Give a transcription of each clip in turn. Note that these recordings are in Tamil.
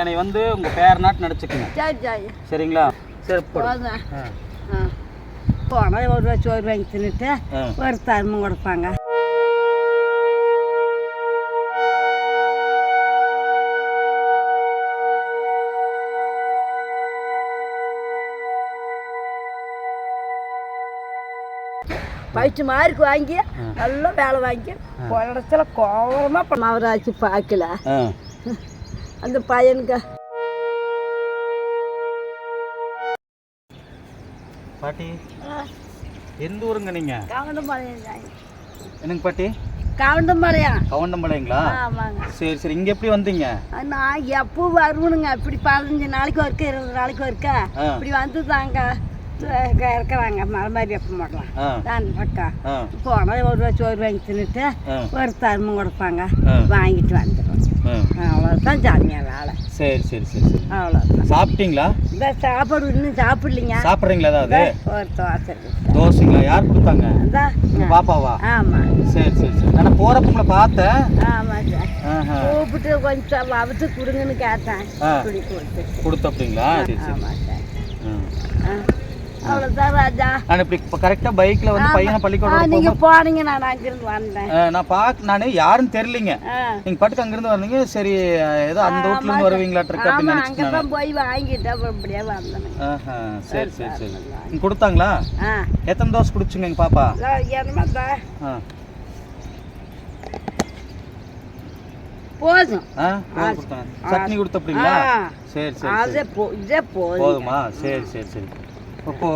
என்னை வந்து உங்க பேர் நாட்டு நடிச்சுக்குங்க. சரி சரி சரிங்களா? சரி போனால் ஒரு சோறு வாங்கி தின்னுட்டு. ஒரு தருமம் கொடுப்பாங்க. பயிற்சி மார்க் வாங்கி நல்லா வேலை வாங்கி குளத்துல கோவமாக மவராட்சி பார்க்கல. அந்த பையனுக்கு. பாட்டி எந்த ஊருங்க நீங்க? கவுண்டம்பாளையம் என்னங்க பாட்டி? கவுண்டம்பாளையம் கவுண்டம்பாளையங்களா ஆமாங்க. சரி சரி. இங்க எப்படி வந்தீங்க? நான் எப்போ வருவனுங்க? இப்படி பதினஞ்சு நாளைக்கு ஒருக்க இருபது நாளைக்கு ஒருக்க. இப்படி வந்து தாங்க இருக்கிறாங்க மலை மாதிரி எப்போ மாட்டலாம் தான் பக்கம் போனால் ஒரு சோறு வாங்கி தின்னுட்டு. ஒரு தருமம் கொடுப்பாங்க. வாங்கிட்டு வந்துடுவோம். அவ்வளோதான் ஜாமியாக வேலை சரி சரி சரி சரி அவ்வளோதான் சாப்பிட்டீங்களா இந்த சாப்பாடு இன்னும் சாப்பிடலிங்க சாப்பிட்றீங்களா ஏதாவது ஒரு தோசை. தோசைங்களா யார் கொடுத்தாங்க இந்தா, உங்க பாப்பாவா ஆமாம் சரி சரி சரி நான் போறப்ப உங்களை பார்த்தேன் ஆமாம் சார். கூப்பிட்டு கொஞ்சம் அவுத்து கொடுங்கன்னு கேட்டேன் கொடுத்து கொடுத்தப்பீங்களா சரி சரி ஆமாம் சார் ம். ஆ. அவ்வளோதான் ராஜா நான் இப்படி இப்போ கரெக்டாக பைக்கில் வந்து பையனை பள்ளிக்கூடம் நீங்க போனீங்க நான் அங்கிருந்து வந்தேன். ஆ, நான் பார்க்க நான் யாருன்னு தெரியலிங்க. நீங்கள் பாட்டுக்கு அங்கேருந்து வந்தீங்க சரி ஏதோ அந்த வீட்ல இருந்து வருவீங்களாட்டிருக்கு அப்படின்னு நினச்சிட்டு போய் வந்தேன். சரி சரி கொடுத்தாங்களா? எத்தனை தோசை குடிச்சுங்க எங்கள் பாப்பா? ஆ. போதும். சட்னி கொடுத்தப்பீங்களா ஆ. சரி சரி போதுமா? சரி சரி சரி. இப்போ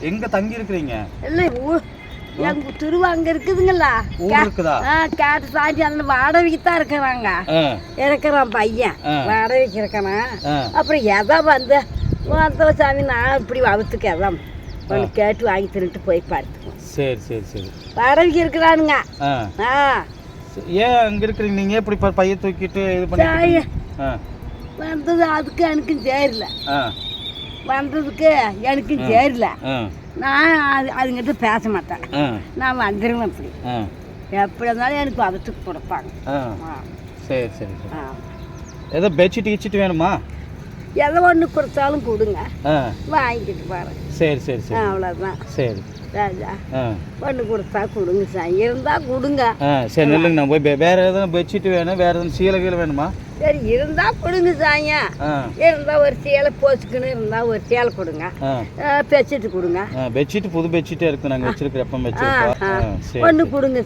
எங்க தங்கி இருக்கிறீங்க இல்லை எங்க துருவா அங்க இருக்குதுங்களா? ஊர் இருக்குதா? கேட்டு சாஞ்சி அந்த வாடகைக்கு தான் இருக்கிறாங்க. இருக்கிறான் பையன். வாடகைக்கு இருக்கிறான். அப்புறம் எதா வந்து வந்த சாமி நான் இப்படி வகுத்துக்கு எதான் ஒன்று கேட்டு வாங்கி தின்னுட்டு போய் படுத்துக்குவோம் சரி சரி சரி. வாடகைக்கு இருக்கிறானுங்க. ஆ. ஏன் அங்க இருக்கிறீங்க? நீங்க எப்படி ப- பைய தூக்கிட்டு இது? ஆ. வந்தது அதுக்கு எனக்கும் சேரல வந்ததுக்கு எனக்கும் சேரல நான் அது அதுங்கிட்ட பேச மாட்டேன். நான் வந்துடுவேன் அப்படி. எப்படி இருந்தாலும் எனக்கு வகுத்துக்கு கொடுப்பாங்க. சரி சரி சரி. ஏதோ பெட்ஷீட் கிச்சிட்டு வேணுமா? எதை ஒன்று கொடுத்தாலும் கொடுங்க. வாங்கிட்டு போகிறேன் சரி சரி சரி. அவ்வளோதான் சரி. ராஜா ஒன்று கொடுத்தா கொடுங்க சார். இருந்தால் கொடுங்க. சரி நில்லுங்க. நான் போய் வேற எதுவும் பெட்ஷீட் வேணும்? வேற எதுவும் சீலை கீழே வேணுமா? சரி இருந்தால் கொடுங்க சாயா. ஆ. இருந்தால் ஒரு சேலை போச்சுக்குன்னு இருந்தால் ஒரு சேலை கொடுங்க. தைச்சிட்டு கொடுங்க. பெட்ஷீட் புது பெட்ஷீட்டே இருக்கு. நாங்கள் வச்சிருக்கிற எப்போ ஆ வச்சிருக்கோம் சரி கொடுங்க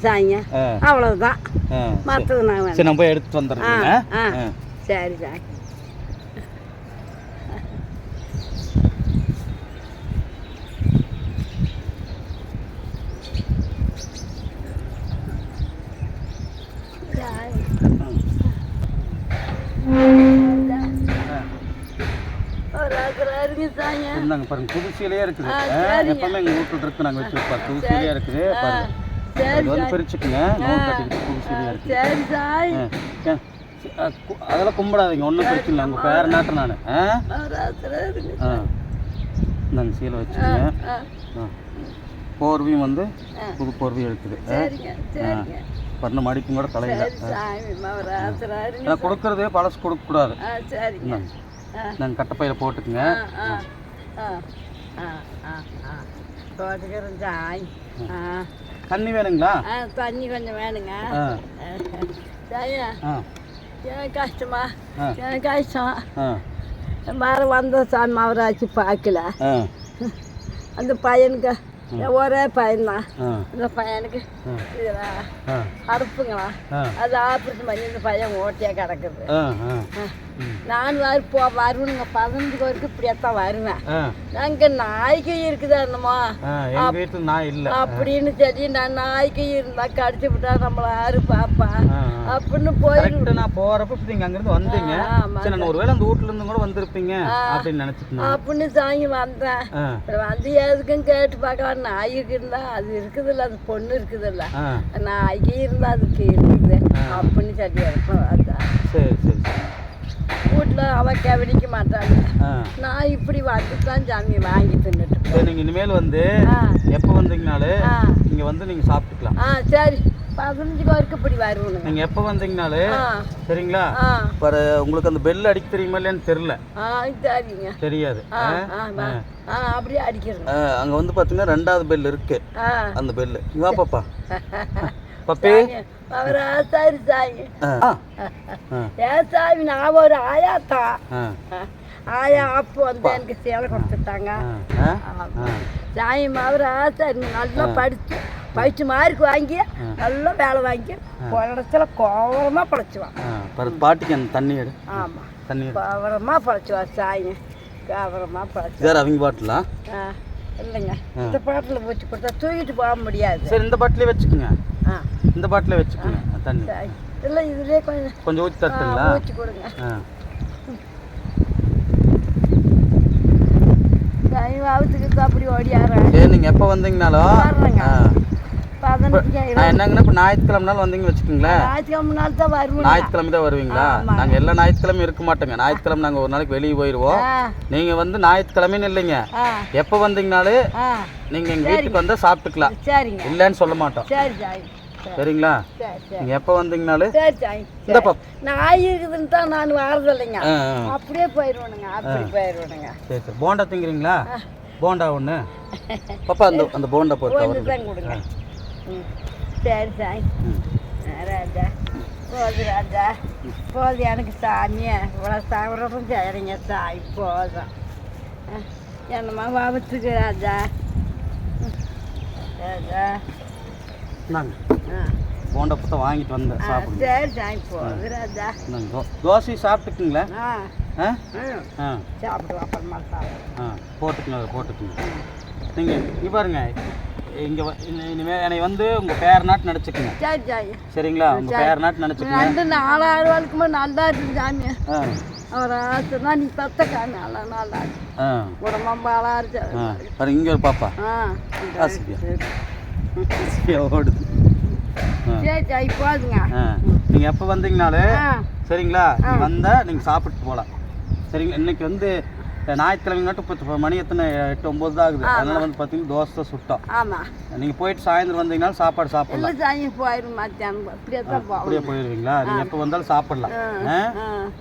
ஆ. சரி. மற்றது நான் சரி நான் போய் வந்துடுறேங்க ஆ. ஆ. சரி இந்தாங்க பாருங்க புது சீலையே இருக்குது. எப்பவுமே எங்கள் வீட்டில் இருக்கு நாங்கள் வச்சிருப்போம் புது சீலையாக இருக்குது பாருங்க. வந்து பிரிச்சுக்குங்க நோட் கட்டிக்கிட்டு இருக்குது. அதெல்லாம் கும்பிடாதீங்க ஒன்றும் பிரச்சனை இல்லை உங்கள் பேர் நாட்டு நான். ஆ? இந்தாங்க சீலை வச்சுக்கோங்க. ஆ, போர்வையும் வந்து. புது போர்வையும் இருக்குது ஆ? பண்ண மடிப்பும் கூட தலையில். கொடுக்கறதே பழசு கொடுக்கக்கூடாது. நாங்கள் கட்டப்பையில் போட்டுக்குங்க. ஆ. ஆ ஆ ஆ. ஆ போட்டுக்கிறேன் சாய். ஆ. தண்ணி வேணுங்களா? தண்ணி கொஞ்சம் வேணுங்க. ஆ. எனக்கு கஷ்டமா. எனக்கு கஷ்டம். வேறு வந்த சாமி அவராச்சு பார்க்கல. அந்த பையனுக்கு ஒரே பையன்தான் ஆ இந்த பையனுக்கு ஆ அது ஆப்ரேஷன் பண்ணி இந்த பையன் ஓட்டியாக கிடக்குது ஆ ஆ ஆ. நான் வரு போ வருவனுங்க பதினஞ்சு வரைக்கும் இப்படியத்தான் வருவேன் அங்கே நாய்க்கு இருக்குதா என்னமோ வீட்டில் அப்படின்னு சொல்லி நான் நாய்க்கு இருந்தா கடிச்சு விட்டா நம்மள யாரு பாப்பா அப்படின்னு போய் கரெக்டாக நான் போகிறப்ப இப்போ நீங்கள் அங்கேருந்து வந்தீங்க. சரி நான் ஒருவேளை அந்த வீட்ல இருந்து கூட வந்திருப்பீங்க அப்படின்னு நினச்சிட்டு அப்படின்னு சாங்கி வந்தேன் வந்து எதுக்கும் கேட்டு பார்க்கலாம் நாய்க்கு இருந்தா அது இருக்குதுல்ல அது பொண்ணு இருக்குதுல்ல. ஆ. நாய்க்கு இருந்தா அதுக்கு இருக்குது அப்படின்னு சொல்லி இருப்போம் அதான் சரி சரி வீட்டில் அவ கவனிக்க மாட்டாங்க. நான் இப்படி வந்து தான் சாமி வாங்கி தின்னுட்டு நீங்கள் இனிமேல் வந்து எப்போ வந்தீங்கனாலும் இங்கே வந்து நீங்கள் சாப்பிட்டுக்கலாம். ஆ சரி. பதினஞ்சு பேருக்கு இப்படி வருவணுங்க நீங்கள் எப்போ வந்தீங்கனாலே சரிங்களா? இப்போ உங்களுக்கு அந்த பெல் அடிக்க தெரியுமா இல்லையான்னு தெரில சரிங்க தெரியாது. அப்படியே அடிக்கிறேங்க அங்கே வந்து பார்த்தீங்கன்னா ரெண்டாவது பெல் இருக்கு. அந்த பெல்லு வா பாப்பா. பப்பி. அவர் ஆசாரி சாமி. ஏன் சாமி நான் ஒரு ஆயாத்தா? ஆயா அப்போ வந்து எனக்கு சேலை கொடுத்துட்டாங்க. ஆ ஆ ஆமா. சாமி அவர் ஆசாரி நல்லா படிச்சு படிச்சு மார்க் வாங்கி நல்லா வேலை வாங்கி குளத்துல கோவரமா படைச்சுவான் ஆ பர பாட்டிக்கு அந்த தண்ணி எடு. ஆமா. தண்ணி எடு. கோவரமா படைச்சுவான் சாமி. கோவரமா படைச்சு சார் அவங்க பாட்டிலாம் இல்லைங்க. இந்த பாட்டில் வச்சு கொடுத்தா தூக்கிட்டு போக முடியாது. சரி இந்த பாட்டிலே வச்சுக்கோங்க. ஆ. இந்த பாட்டிலே வச்சுக்கோங்க தண்ணி. இல்லை இதுலேயே கொஞ்சம் கொஞ்சம் ஊற்றி தட்டுங்களா? ஊற்றி கொடுங்க. ஆ சாமி வாவத்துக்கு அப்படி ஓடியாரேன் சரி நீங்கள் எப்போ வந்தீங்கனாலும்? என்னங்கன்னா இப்போ ஞாயிற்றுக்கிழமை நாள் வச்சுக்கோங்களேன். ஞாயிற்றுக்கிழமை நாள் தான் வருவோம். ஞாயிற்றுக்கிழமை தான் வருவீங்களா? நாங்கள் எல்லா ஞாயிற்றுக்கிழமையும் இருக்க மாட்டோங்க. ஞாயிற்றுக்கிழமை நாங்கள் ஒரு நாளைக்கு வெளியே போயிடுவோம் நீங்கள் வந்து ஞாயிற்றுக்கிழமைன்னு இல்லைங்க. எப்போ வந்தீங்கனாலே நீங்கள் எங்கள் வீட்டுக்கு வந்தால் சாப்பிட்டுக்கலாம். இல்லைன்னு சொல்ல மாட்டோம். சரிங்களா? சரி சரி. நீங்கள் எப்போ வந்தீங்கனாலே இந்த பாப். நாய் இருக்குதுன்னு தான் நான் வாரதில்லைங்க. அப்படியே போயிடுவேனுங்க அப்படி போயிடுவேனுங்க சரி சரி. போண்டா திங்கிறீங்களா? போண்டா ஒன்று பாப்பா அந்த அந்த போண்டா போட்டு கொடுங்க. ம். சரி ஆ, ராஜா. போது ராஜா. போது எனக்கு சாமியை. இவ்வளோ சாப்பிட்றதும் சரிங்க சாமி போதும். ஆ, என்னம்மா வாபத்துக்கு ராஜா. ராஜா. ஆ. போண்டா புத்த வாங்கிட்டு வந்தேன். ஆ, சரி சாமி போது ராஜா. தோசை சாப்பிட்டுக்குங்களா ஆ? ஆ. சாப்பிடுவோம் அப்புறமா ஆ போட்டுக்குங்க போட்டுக்குங்க. நீங்கள் இங்கே பாருங்க. இங்கே இனிமேல் என்னை வந்து உங்கள் பேர் நாட்டு நினச்சிக்குங்க சரி சாமி சரிங்களா? உங்கள் பேர் நாட்டு நினச்சிக்குங்க ரெண்டு நாலாயிரம் வாழ்க்குமே நல்லா இருக்கு சாமி ஆ. அவர் ஆசைனா நீ பத்த காமி நல்லா நல்லா உடம்பு அழகா இருக்கு. பாருங்க இங்கே ஒரு பாப்பா. ஆ. ஓடுது. சரி சாமி போதுங்க நீங்கள் எப்போ வந்தீங்கனாலே சரிங்களா? வந்தால் நீங்கள் சாப்பிட்டு போகலாம் சரிங்களா இன்னைக்கு வந்து ஞாயிற்றுக்கிழமை மட்டும் இப்போ மணி எத்தனை? எட்டு ஒம்பது தான் ஆகுது. அதனால வந்து பார்த்தீங்கன்னா தோசை சுட்டோம் ஆமாம் நீங்கள் போயிட்டு சாயந்தரம் வந்தீங்கனாலும் சாப்பாடு சாப்பிடலாம். சாமி போயிடும் மத்தியானம். அப்படியே தான் போவோம். அப்படியே போயிடுவீங்களா நீங்கள் எப்போ வந்தாலும் சாப்பிடலாம்.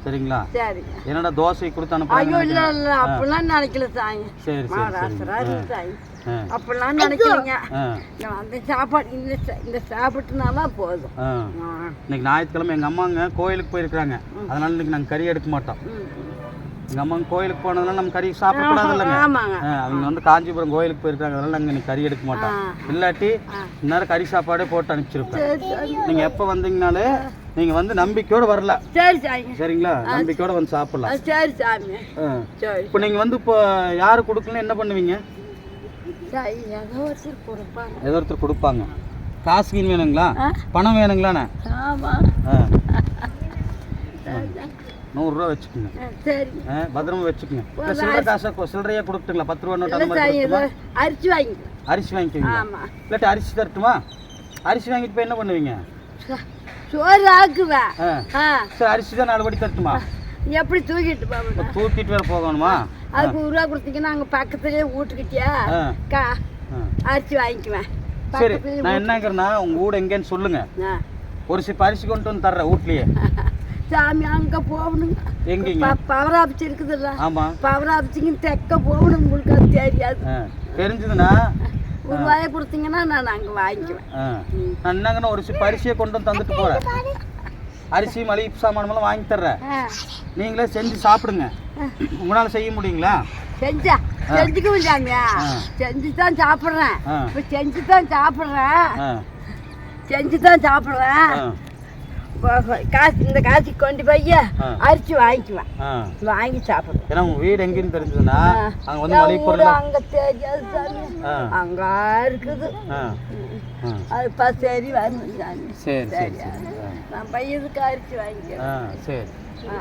சரிங்களா? சரிங்க என்னடா தோசை கொடுத்து ஐயோ அனுப்புறாங்க இல்லை இல்லை அப்படிலாம் நினைக்கல சாமி சரி சரி சரி ஆ. அப்படிலாம் நினைக்கலைங்க ஆ. நான் அந்த சாப்பாடு இந்த இந்த சாப்பிட்டுனால போதும். இன்னைக்கு ஞாயிற்றுக்கிழமை எங்கள் அம்மாங்க கோயிலுக்கு போயிருக்கிறாங்க. அதனால இன்னைக்கு நாங்கள் கறி எடுக்க மாட்டோம். எங்கள் அம்மாங்க கோயிலுக்கு போனதுனால நம்ம கறி சாப்பிடக்கூடாது இல்லைங்க அவங்க வந்து காஞ்சிபுரம் கோயிலுக்கு போயிருக்காங்க. அதனால நாங்கள் இன்னைக்கு கறி எடுக்க மாட்டோம். இல்லாட்டி இந்நேரம் கறி சாப்பாடே போட்டு அனுப்பிச்சிருப்பேன். சரி சரி. நீங்கள் எப்போ வந்தீங்கனாலே நீங்கள் வந்து நம்பிக்கையோடு வரல. சரி சரிங்களா? நம்பிக்கையோடு வந்து சாப்பிடலாம். சரி சாமி. இப்போ நீங்கள் வந்து இப்போ யாரு கொடுக்கலன்னு என்ன பண்ணுவீங்க? ஏதோ ஒருத்தர் கொடுப்பாங்க. காசு கீன் வேணுங்களா? பணம் வேணுங்களாண்ணே? ஆமாம் ஆ. நூறுரூவா வச்சுக்கோங்க. சரி. பத்திரமா வச்சுக்கோங்க. சில்லறை காசை சில்லறையா கொடுத்துங்களா பத்து ரூபா நோட்டு அந்த மாதிரி? அரிசி வாங்கிக்கலாம். அரிசி வாங்கிக்குவீங்க இல்லாட்டி அரிசி தரட்டுமா? அரிசி வாங்கிட்டு போய் என்ன பண்ணுவீங்க? சோறு ஆக்குவேன். சரி அரிசி தான் நாலு படி தரட்டுமா எப்படி தூக்கிட்டு போவேன் தூக்கிட்டு வேற போகணுமா? அதுக்கு ஒரு ரூபா கொடுத்தீங்கன்னா அங்கே பக்கத்துலேயே வீட்டுக்கிட்டியா? கா. அரிசி வாங்கிக்குவேன். சரி நான் என்னங்கிறேன்னா உங்கள் வீடு எங்கேன்னு சொல்லுங்க. ஆ. ஒரு சிப்ப அரிசி கொண்டு வந்து தர்றேன் வீட்லயே சாமி அங்கே போகணுங்க. எங்கேங்க? பவர் ஆஃபீஸ் இருக்குதுல்ல. ஆமாம் பவர் ஆஃபீஸுங்க தெக்க போகணும் உங்களுக்கு அது தெரியாது. தெரிஞ்சதுன்னா ஒரு ரூபாயை கொடுத்தீங்கன்னா நான் அங்கே வாங்கிக்குவேன். என்னங்கன்னா ஒரு சிப்ப அரிசியை கொண்டு வந்து தந்துட்டு போகிறேன் அரிசி மளிகை சாமானமெல்லாம் வாங்கி தர்றேன். நீங்களே செஞ்சு சாப்பிடுங்க. உங்களால் செய்ய முடியுங்களா? செஞ்சா செஞ்சுக்கவும் சாமியா. செஞ்சு தான் சாப்பிட்றேன். இப்போ செஞ்சு தான் சாப்பிட்றேன். செஞ்சு தான் சாப்பிட்றேன். காசு இந்த காசு கொண்டு போய். அரிசி வாங்கிக்குவேன் வாங்கி சாப்பிடுவேன் ஏன்னா உங்கள் வீடு எங்கேன்னு தெரிஞ்சதுன்னா அங்கே வந்து மளிகை பொருள் அங்க தெரியாது சாமி. அங்க இருக்குது. அது சரி வரணும் சாமி. சரி சரி நான் பையனுக்கு அரிசி வாங்கிக்கிறேன். சரி.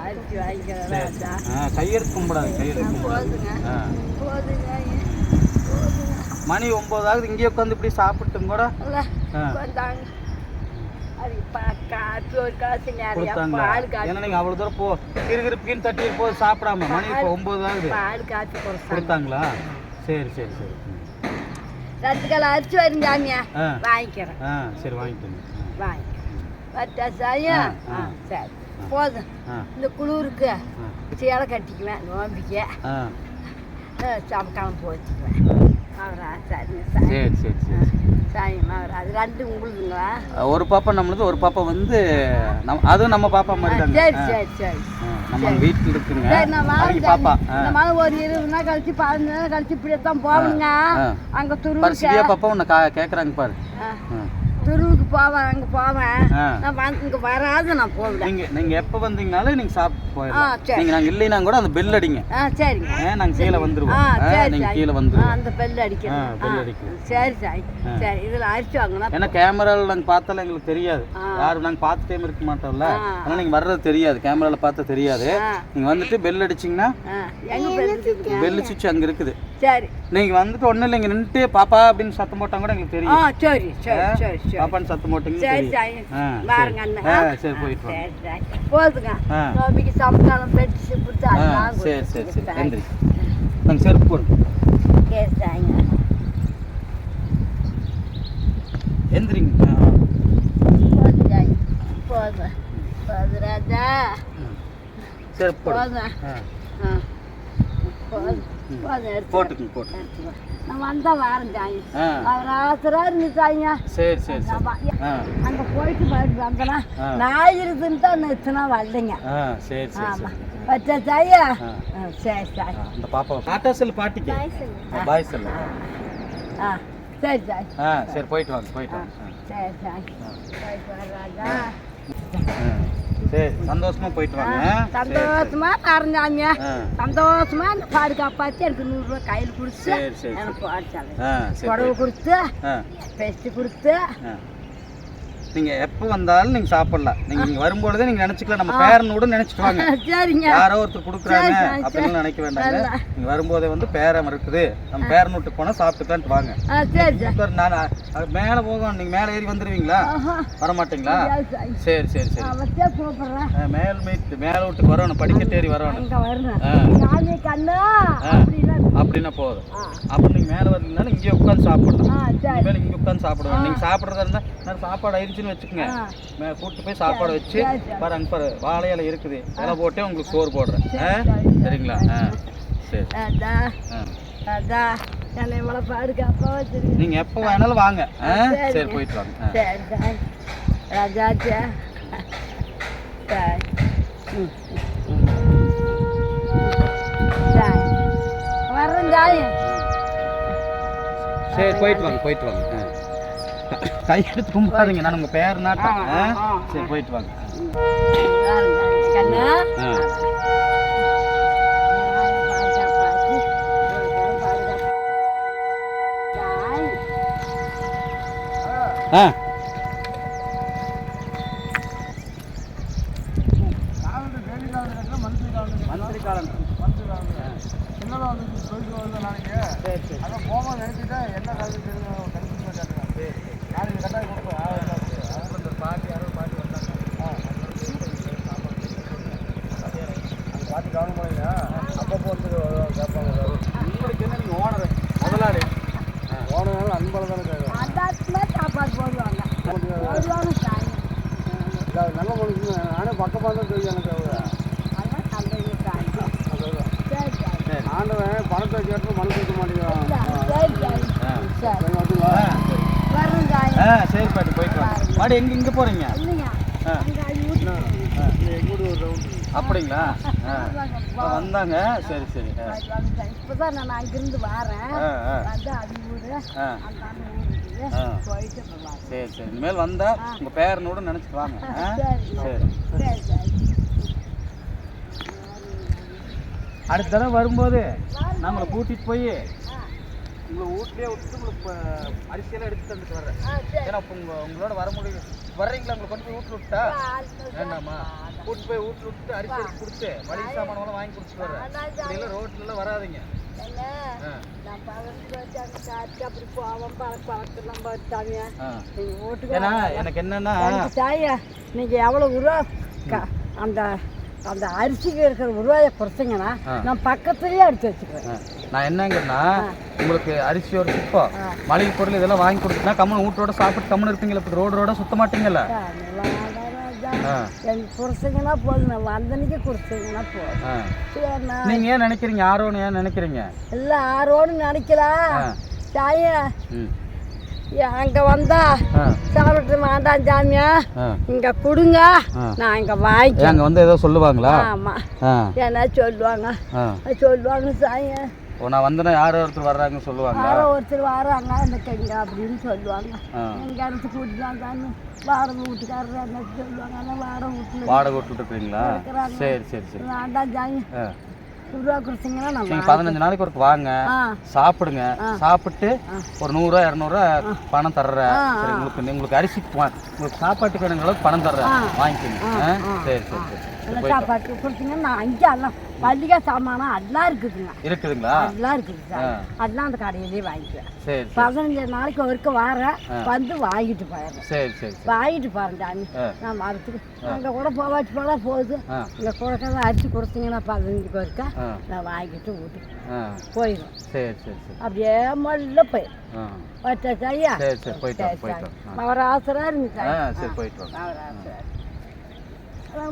அரிசி வாங்கிக்கிறேன். கையெழுத்து கும்பிடாது கையெழுத்து போதுங்க. போதுங்க. மணி ஒம்பது ஆகுது. இங்கேயே உட்காந்து இப்படி சாப்பிட்டும் கூட ஏன்னா நீங்கள் அவ்வளோ தூரம் போ கிருகிருப்பின்னு தட்டி போது சாப்பிடாம மணி இப்போ ஒம்பது ஆகுது. பால் காய்ச்சி கொடுத்தாங்க கொடுத்தாங்களா? சரி சரி சரி. ரெண்டு கால அரிசி வரும் சாமியா வாங்கிக்கிறேன். ஆ சரி வாங்கிக்கோங்க ஆ. வாங்க வட்டா ஆ சரி. போதும். இந்த குளிருக்கு. சேலை கட்டிக்குவேன் நோம்பிக்க. சமக்காலம் போச்சுக்குவேன். சாய் சரி சரி சரி. அது ரெண்டு உங்களுதுங்களா? ஒரு பாப்பா நம்மளுது ஒரு பாப்பா வந்து நம்ம அதுவும் நம்ம பாப்பா மாதிரி தாங்க சரி சரி சரி. நம்ம வீட்டில் இருக்குங்க. அவங்க வாங்க பாப்பா மாதிரி ஒரு இருபது நாள் கழிச்சு பதினஞ்சு நாள் கழிச்சு இப்படியே தான் போகணுங்க. அங்கே பாரு துருவுக்கு சிவியா பாப்பா உன்னை கா கேட்குறாங்க பாரு. துருவுக்கு போவேன் அங்கே போவேன். நான் இங்கே வராது நான் போவிடேன் நீங்க நீங்க எப்போ வந்தீங்கனாலும் நீங்க சாப்பிட்டு போயிடலாம். சரி. நீங்க நாங்க இல்லைனா கூட அந்த பெல் அடிங்க. ஆ சரிங்க. ஏன் நாங்க கீழே வந்துருவோம். நீங்க கீழே வந்துருவோம். அந்த பெல் bell ஆ, அடிக்கணும். சரி சாய். சரி இதில் அரிசி ஏன்னா கேமரால நாங்க பார்த்தாலும் எங்களுக்கு தெரியாது. யாரும் நாங்க பார்த்து டைம் இருக்க மாட்டோம்ல. அதனால நீங்க வர்றது தெரியாது. கேமரால பார்த்தா தெரியாது. நீங்க வந்துட்டு பெல் அடிச்சீங்கன்னா பெல் பெல் சுவிட்ச் அங்க இருக்குது. சரி. நீங்க வந்துட்டு ஒண்ணும் இல்லை இங்க நின்னுட்டு பாப்பா அப்படின்னு சத்தம் போட்டா கூட எங்களுக்கு ஆ தெரியும் சரி சரி சரி சரி. பாப்பான்னு சத்தம் போட்டீங்கன்னு சரி ஆ, பாருங்க சரி. சரி போயிட்டு வாங்க. சரி சரி. போதுங்க. ஆ. நோம்பிக்கு சமக்காலம் பெட்டு பிடிச்சி சரி சரி சரி. நன்றி. நாங்கள் செருப்பு போடுங்க சரி சாய்ங்க எந்திரிங்க. ஆ. போதும் ராஜா. செருப்பு போதும். ஆ. போதும். போட்டுக்குங்க போட்டு. நான் வந்தா வாரேன் சாய் ஆ. அவர் ஆசரா இருந்துச்சாங்க சரி சரி அங்கே போயிட்டு மறுபடியும் வந்தனா. நாய் இருக்குன்னு தான் நிறுத்தினா வரலைங்க சரி சரி ஆமா. வச்சா சாயா ஆ. ஆ, சரி சரி. ஆ, அந்த பாப்பா டாட்டா செல் பாட்டிக்கு. பாய் செல் ஆ சரி சரி. ஆ சரி போயிட்டு வாங்க போயிட்டு வாங்க. சரி சரி. ஆ. போயிட்டு வர ராஜா. சரி சந்தோஷமா போயிட்டு வாங்க. சந்தோஷமா ஆ. சந்தோஷமா அந்த பாடு காப்பாற்றி எனக்கு நூறுரூவா கையில் கொடுத்து சரி எனக்கு பாடிச்சாங்க கொடுத்து ஆ. பெஸ்ட்டு கொடுத்து ஆ. நீங்க எப்போ வந்தாலும் நீங்க சாப்பிடலாம். நீங்க இங்க வரும்பொழுதே நீங்க நினைச்சுக்கலாம் நம்ம பேரன் கூட நினைச்சிட்டு வாங்க யாரோ ஒருத்தர் கொடுக்குறாங்க அப்படின்னு நினைக்க வேண்டாங்க. நல்லா. நீங்க வரும்போதே வந்து பேரம் இருக்குது. நம்ம பேரன் வீட்டுக்கு போனா சாப்பிட்டுக்கலான்ட்டு வாங்க. நான் மேல போகும் நீங்க மேல ஏறி வந்துருவீங்களா? வர மாட்டீங்களா சரி சரி சரி. மேல் மீட் மேல வீட்டுக்கு வரணும். படிக்கட்டு ஏறி வரணும். அங்கே வரணும். ஆ. அப்படின்னா போதும். அப்போ நீங்க மேல வரலனாலும் இங்கே உட்காந்து சாப்பிடலாம். மேல இங்க உட்காந்து சாப்பிடுவோம் நீங்க சாப்பிட்றதா இருந்தா நான் சாப்பாடு ஆயிடுச்சுன்னு வச்சுக்கோங்க. மே கூட்டு போய் சாப்பாடு வச்சு. பாரு அங்க பாரு வாழை இலை இருக்குது. இலை போட்டே உங்களுக்கு சோறு போடுறேன். ஆ? சரி, சரி. சரிங்களா? ஆ. சரி. ஆ நீங்க எப்போ வேணாலும் வாங்க? சரி. போயிட்டு வாங்க. ஆ. சரி சரி ராஜாச்சா சரி ம் சரி சரி போயிட்டு வாங்க போயிட்டு வாங்க. ஆ. கை எடுத்து கும்பிடாதீங்க நான் உங்க பேர் ஆ. சரி போயிட்டு வாங்க. ஆ. உங்களுக்கு என்ன ஓனர் முதலாளி சாப்பாடு போடுவாங்க நல்ல மனுஷன் நானே பக்கமாக தான் தெரியும் எனக்கு அவர் சரி. ஆண்டவன் பணத்தை கேட்டு மனு கேட்க மாட்டேங்கிறான் சரி பாட்டு போயிட்டு வாங்க. மாடி எங்க இங்க போறீங்க இல்லைங்க ஆ. அங்கே வீட்டுக்கு எங்கூட ஒரு ரவுண்டு அப்படிங்களா? வந்தாங்க. சரி சரி. இப்போதான் நான் அங்கிருந்து வரேன். வந்து அது ஊரு சரி சரி. இனிமேல் வந்தா உங்க பேரனோட நினைச்சிட்டு வாங்க? சரி அடுத்த தடவை வரும்போது உங்களை கூட்டிட்டு போய் உங்களை வீட்லயே விட்டுட்டு உங்களுக்கு அரிசியெல்லாம் எடுத்து தந்துட்டு வர்றேன். ஏன்னா உங்க உங்களோட வர முடியும் வர்றீங்களா? உங்களை கொண்டு போய் வீட்டில் விட்டா வேண்டாமா? கூட்டிட்டு போய் வீட்டில் விட்டு அரிசி கொடுத்து மளிகை சாமானெல்லாம் வாங்கி கொடுத்துட்டு வர்றேன். இப்படியெல்லாம் ரோட்லலாம் வராதீங்க. எனக்கு என்னன்னா எனக்கு தாயா நீங்கள் எவ்வளோ உருவா க- அந்த அந்த அரிசிக்கு இருக்கிற உருவாயை குறைச்சிங்கன்னா நான் பக்கத்துலேயே எடுத்து வச்சுக்கிறேன். நான் என்னங்கன்னா உங்களுக்கு அரிசி ஒரு ஆ. மளிகை பொருள் இதெல்லாம் வாங்கி கொடுத்தா கம்மன் வீட்டோட சாப்பிட்டு கம்மன் இருப்பீங்களா இப்போ ரோடு ரோட சுத்த மாட்டீங்கல்ல? குறைச்சிங்கன்னா போதும் வந்தனைக்கு குறைச்சிங்கன்னா போதும். ஆ. சரிண்ணா நீங்க ஏன் நினைக்கிறீங்க? ஆரோன்னு ஏன் நினைக்கிறீங்க? எல்லாம் ஆரோடு நினைக்கலாம் ஆ. அங்கே வந்தா சாப்பிட்டு வேண்டாம் சாமியா. இங்கே கொடுங்க. நான் இங்கே வாங்கி அங்கே வந்து ஏதோ சொல்லுவாங்களா? ஆமாம் ஆ. என்ன சொல்லுவாங்க. சொல்லுவாங்க ஓ நான் வந்தேன்னா யாரோ ஒருத்தர் வர்றாங்கன்னு சொல்லுவாங்க யாரோ ஒருத்தர் வராங்க இந்த கைங்க அப்படின்னு சொல்லுவாங்க. ஆ. எங்கள் இடத்துக்கு கூட்டிட்டு தான் வாடகை வீட்டுக்காரர் என்ன சொல்லுவாங்க வாடகை வீட்டில் வாடகை விட்டுட்டு இருக்கீங்களா இருக்கிறாங்க. சரி சரி சரி. வேண்டாம் ஜாங்க ரூபா கொடுத்தீங்கன்னா நீங்கள் பதினஞ்சு நாளைக்கு ஒரு வாங்க. சாப்பிடுங்க. சாப்பிட்டு ஒரு நூறுரூவா இரநூறுவா பணம் தர்றேன். சரி உங்களுக்கு உங்களுக்கு அரிசிக்கு வா- உங்களுக்கு சாப்பாட்டுக்கு வேணுங்கிற அளவுக்கு பணம் தர்றேன். வாங்கிக்கோங்க. ஆ? சரி சரி சரி. நல்லா சாப்பாட்டு கொடுத்தீங்கன்னா நான் அங்கே எல்லாம் மல்லிகை சாமானம் எல்லாம் இருக்குதுங்க. இருக்குதுங்களா? எல்லாம் இருக்குது சார். அதெல்லாம் அந்த கடையிலேயே வாங்கிக்குவேன். சரி பதினஞ்சு நாளைக்கு ஒருக்க வரேன் வந்து வாங்கிட்டு போயிடுறேன். சரி சரி சரி. வாங்கிட்டு போகிறேன் சாமி. நான் மரத்துக்கு அங்கே கூட போவாச்சு போல போகுது. இங்கே கொடுக்கறத அரிசி கொடுத்தீங்கன்னா பதினஞ்சுக்கு ஒருக்க நான் வாங்கிட்டு வீட்டுக்கு ஆ. போயிடும் சரி சரி சரி. அப்படியே மல்ல ஆ. வச்சா சரியா சரி சரி போயிட்டு போயிட்டு ஆசராக இருந்துச்சு சரி போயிட்டு அதான்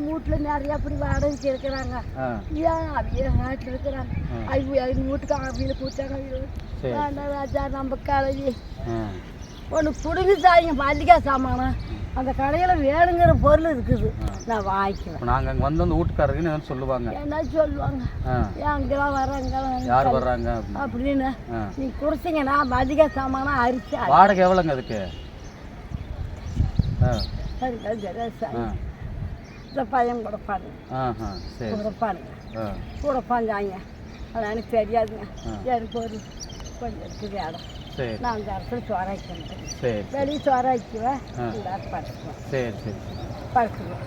வீட்டில் நிறைய அப்படி வாடகைக்கு இருக்கிறாங்க. ஏன் அவைய நாட்டில் இருக்கிறாங்க. ஐயோ எங்கள் வீட்டுக்கு அவையில் கூட்டாங்க சரி. வேண்டாம் ராஜா நம்ம கடையை ஒன்று கொடுங்க சாய்ங்க மல்லிகை சாமானம் அந்த கடையில் வேணுங்கிற பொருள் இருக்குது. நான் வாங்கிக்குவேன் இப்போ நாங்கள் அங்கே வந்து அந்த வீட்டுக்காரருக்குன்னு என்ன சொல்லுவாங்க. என்ன சொல்லுவாங்க? ஏன் அங்கெல்லாம் வர்றாங்க யார் வர்றாங்க அப்படின்னு. நீ குடிச்சிங்கன்னா மல்லிகை சாமானம் அரிசி வாடகை எவ்வளோங்க அதுக்கு? ஆ. சரிங்க சரி சரி இந்த பையன் கொடுப்பானுங்க ஆ. கொடுப்பாஞ்சாங்க அது எனக்கு தெரியாதுங்க. எனக்கு ஒரு கொஞ்சம் இருக்குது இடம் நான் அந்த இடத்துல சோறாக்கிட்டேன் சரி வெளியே சோறாக்குவேன் எல்லாரும் படுத்துக்குவேன். சரி சரி படுத்துக்குவேன்.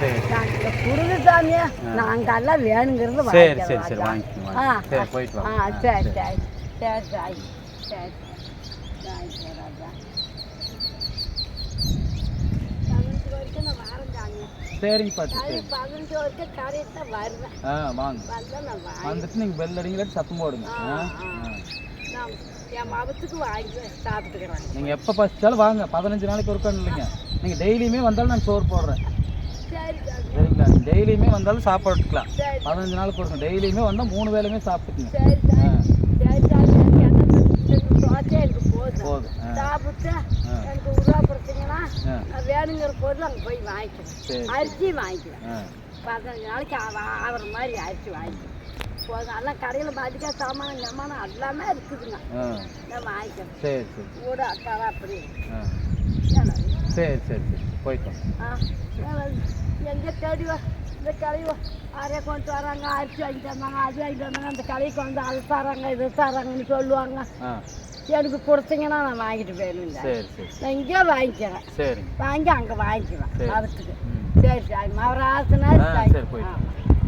சரி. நாங்கள் குடுங்க சாமியா. நாங்கள் எல்லாம் வேணுங்கிறது சரி சரி சரி வாங்கிக்கோங்க ஆ. சரி போயிட்டு ஆ சரி சரி. சரி. சரி சரி. ராஜா நான் வரேன் சரிங்க பாட்டி அது சரி. பதினஞ்சு வரைக்கும் கரெக்டாக வருவேன். ஆ வாங்க. வந்தால் நான் வாங்கி வந்துட்டு நீங்கள் பெல் அடிங்களாட்டி சத்தம் போடுங்க. ஆ நான் என் மகத்துக்கு வாங்கி சாப்பிட்டுக்கிறேன். நீங்கள் எப்போ பசிச்சாலும் வாங்க. பதினஞ்சு நாளைக்கு ஒருக்கான்னு இல்லைங்க. நீங்கள் டெய்லியுமே வந்தாலும் நான் சோறு போடுறேன். சரி சரிங்களா? டெய்லியுமே வந்தாலும் சாப்பாடுக்கலாம் சரி. பதினஞ்சு நாளுக்கு கொடுங்க டெய்லியுமே வந்தால் மூணு வேலையுமே சாப்பிட்டுக்குங்க சரி எனக்கு என்ன தோசை எனக்கு போதும் சாப்பிட்டு எனக்கு உருவா நான் வேணுங்கிற பொருள் அங்கே போய் வாங்கிக்கிறேன் சரி அரிசி வாங்கிக்குவேன் பதினஞ்சு நாளைக்கு ஆகிற மாதிரி அரிசி வாங்கிக்குவேன் போதும். எல்லாம் கடையில் பாதிக்கா சாமான் ஜமானம் எல்லாமே இருக்குதுங்க. நான் வாங்கிக்கிறேன். சரி சரி. கூட அக்காவா அப்படி. சரி. சரி சரி ஏன்னா, எங்கே தேடி வா. இந்த கடையை யாரையா கொண்டு வராங்க அரிசி வாங்கிட்டு வந்தாங்க அது வாங்கிட்டு வந்தாங்க அந்த கடைக்கு வந்து அது தராங்க இது தராங்கன்னு சொல்லுவாங்க எனக்கு கொடுத்தீங்கன்னா நான் வாங்கிட்டு சரி நான் இங்கே வாங்கிக்கிறேன் வாங்கி அங்கே வாங்கிக்குவேன் சரி. அதுக்கு சரி சரி மவராசனா போயிட்டு ஆ